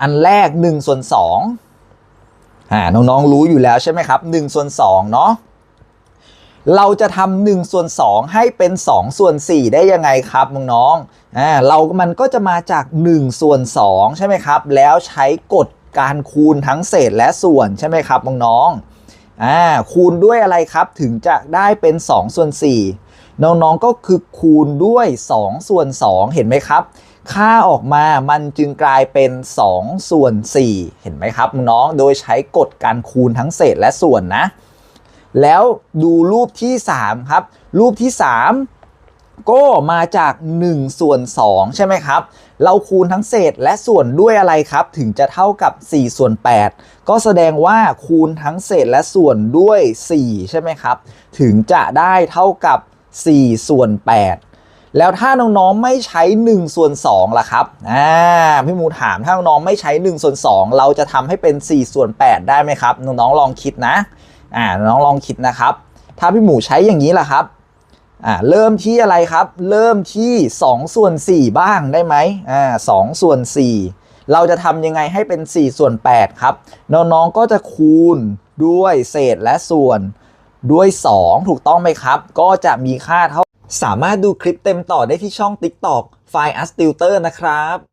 อันแรก1ส่วน2อ่าน้องๆรู้อยู่แล้วใช่ไหมครับ1ส่วน2เนาะเราจะทำ1ส่วน2ให้เป็น 2 ส่วน 4 ได้ยังไงครับน้องๆอ่าเรามันก็จะมาจาก1ส่วน2ใช่ไหมครับ แล้วใช้กฎการคูณทั้งเศษและส่วนใช่ไหมครับน้องๆอ่าคูณด้วยอะไรครับถึงจะได้เป็น 2 ส่วน 4 น้องๆก็คือคูณด้วย 2 ส่วน 2 เห็นไหมครับ ค่าออกมามันจึงกลายเป็น2ส่วน4เห็นไหมครับน้องโดยใช้กฎการคูณทั้งเศษและส่วนนะ แล้วดูรูปที่ 3 ครับ รูปที่ 3 ก็มาจาก1ส่วน2ใช่ไหมครับ เราคูณทั้งเศษและส่วนด้วยอะไรครับ ถึงจะเท่ากับ4ส่วน8 ก็แสดงว่าคูณทั้งเศษและส่วนด้วย 4 ใช่ไหมครับ ถึงจะได้เท่ากับ4ส่วน8 แล้วถ้าน้องๆไม่ใช้1ส่วน2ล่ะครับอ่าพี่หมูถามถ้าน้องๆไม่ใช้1ส่วน2เราจะทำให้เป็น4ส่วน8ได้ไหมครับ น้องๆลองคิดนะอ่าน้องๆลองคิดนะครับ ถ้าพี่หมูใช้อย่างนี้ล่ะครับอ่าเริ่มที่อะไรครับ เริ่มที่2ส่วน4บ้างได้ไหมอ่า2ส่วน 4 เราจะทำยังไงให้เป็น4ส่วน8ครับน้องๆก็จะคูณด้วยเศษและส่วน ด้วย 2 ถูกต้องไหมครับ ก็จะมีค่าเท่า สามารถดูคลิปเต็มต่อได้ที่ช่อง TikTok f i a s Tutor นะครับ